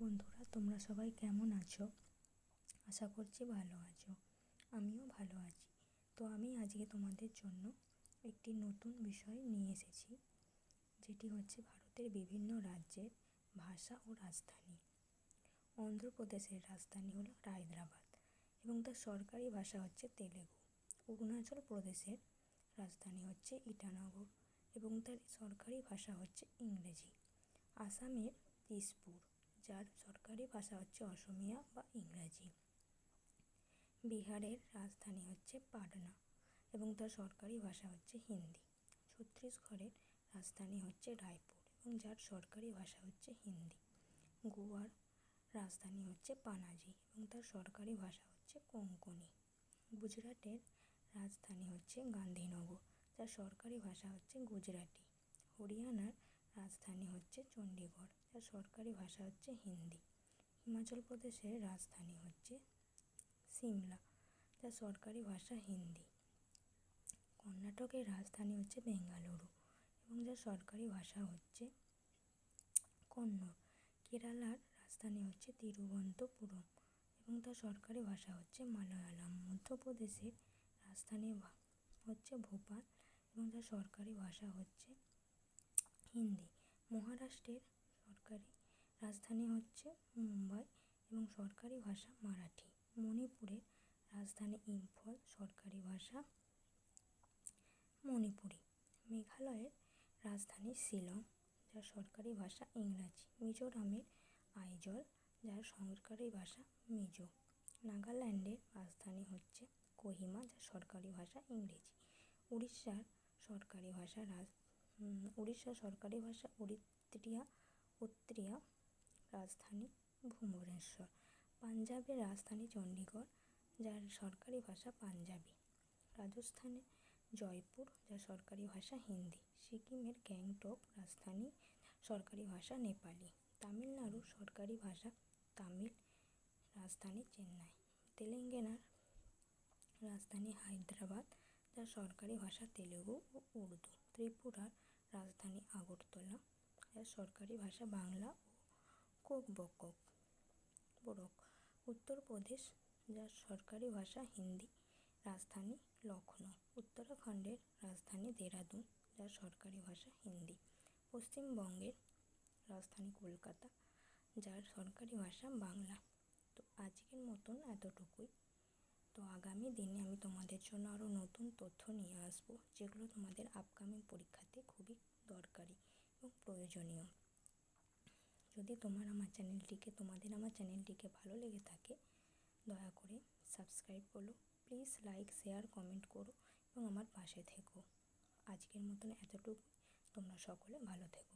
বন্ধুরা, তোমরা সবাই কেমন আছো? আশা করছি ভালো আছো। আমিও ভালো আছি। তো আমি আজকে তোমাদের জন্য একটি নতুন বিষয় নিয়ে এসেছি, যেটি হচ্ছে ভারতের বিভিন্ন রাজ্যের ভাষা ও রাজধানী। অন্ধ্রপ্রদেশের রাজধানী হলো হায়দ্রাবাদ এবং তার সরকারি ভাষা হচ্ছে তেলেগু। অরুণাচল প্রদেশের রাজধানী হচ্ছে ইটানগর এবং তার সরকারি ভাষা হচ্ছে ইংরেজি। আসামের দিসপুর যার সরকারি ভাষা হচ্ছে অসমিয়া বা ইংরাজি। বিহারের রাজধানী হচ্ছে পাটনা এবং তার সরকারি ভাষা হচ্ছে হিন্দি। ছত্তিশগড়ের রাজধানী হচ্ছে রায়পুর এবং যার সরকারি ভাষা হচ্ছে হিন্দি। গোয়ার রাজধানী হচ্ছে পানাজি এবং তার সরকারি ভাষা হচ্ছে কোঙ্কনি গুজরাটের রাজধানী হচ্ছে গান্ধীনগর, যার সরকারি ভাষা হচ্ছে গুজরাটি। হরিয়ানার রাজধানী হচ্ছে চণ্ডীগড়। যার সরকারি ভাষা হচ্ছে হিন্দি। হিমাচল প্রদেশের রাজধানী হচ্ছে সিমলা। যার সরকারি ভাষা হিন্দি। কর্ণাটকের রাজধানী হচ্ছে বেঙ্গালুরু এবং যার সরকারি ভাষা হচ্ছে কন্নড়। কেরালার রাজধানী হচ্ছে তিরুবনন্তপুরম এবং তার সরকারি ভাষা হচ্ছে মালয়ালম। মধ্যপ্রদেশের রাজধানী হচ্ছে ভোপাল এবং তার সরকারি ভাষা হচ্ছে হিন্দি। মহারাষ্ট্রের সরকারি রাজধানী হচ্ছে মুম্বাই এবং সরকারি ভাষা মারাঠি। মণিপুরের রাজধানী ইম্ফল, সরকারি ভাষা মণিপুরি। মেঘালয়ের রাজধানী শিলং, যার সরকারি ভাষা ইংরাজি। মিজোরামের আইজল, যার সরকারি ভাষা মিজো। নাগাল্যান্ডের রাজধানী হচ্ছে কোহিমা, যার সরকারি ভাষা ইংরেজি। উড়িষ্যার সরকারি ভাষা রাজ উড়িষ্যার সরকারি ভাষা উড়িত্রিয়া উত্তরিয়া রাজধানী ভুবনেশ্বর। পাঞ্জাবের রাজধানী চণ্ডীগড়, যার সরকারি ভাষা পাঞ্জাবি। রাজস্থানে জয়পুর, যার সরকারি ভাষা হিন্দি। সিকিমের গ্যাংটক, রাজধানী সরকারি ভাষা নেপালি। তামিলনাড়ুর সরকারি ভাষা তামিল। রাজধানী চেন্নাই। তেলেঙ্গানার রাজধানী হায়দ্রাবাদ, যার সরকারি ভাষা তেলেগু ও উর্দু। ত্রিপুরার রাজধানী আগরতলা। যার সরকারি ভাষা, বাংলা ও কোকবকক, বরক। উত্তরপ্রদেশ যার সরকারি ভাষা, হিন্দি, রাজধানী লখনৌ উত্তরাখণ্ডের রাজধানী দেরাদুন যার সরকারি ভাষা, হিন্দি। পশ্চিমবঙ্গের রাজধানী কলকাতা যার সরকারি ভাষা, বাংলা। তো আজকের মতন এতটুকুই। তো আগামী দিনে আমি তোমাদের জন্য আরও নতুন তথ্য নিয়ে আসব, যেগুলো তোমাদের আপকামিং পরীক্ষাতে খুবই দরকারি। এবং প্রয়োজনীয়। যদি তোমার আমার চ্যানেলটিকে, তোমাদের আমার চ্যানেলটিকে ভালো লেগে থাকে, দয়া করে সাবস্ক্রাইব করো। প্লিজ লাইক শেয়ার কমেন্ট করো এবং আমার পাশে থেকো। আজকের মতন এতটুকু তোমরা সকলে ভালো থেকো।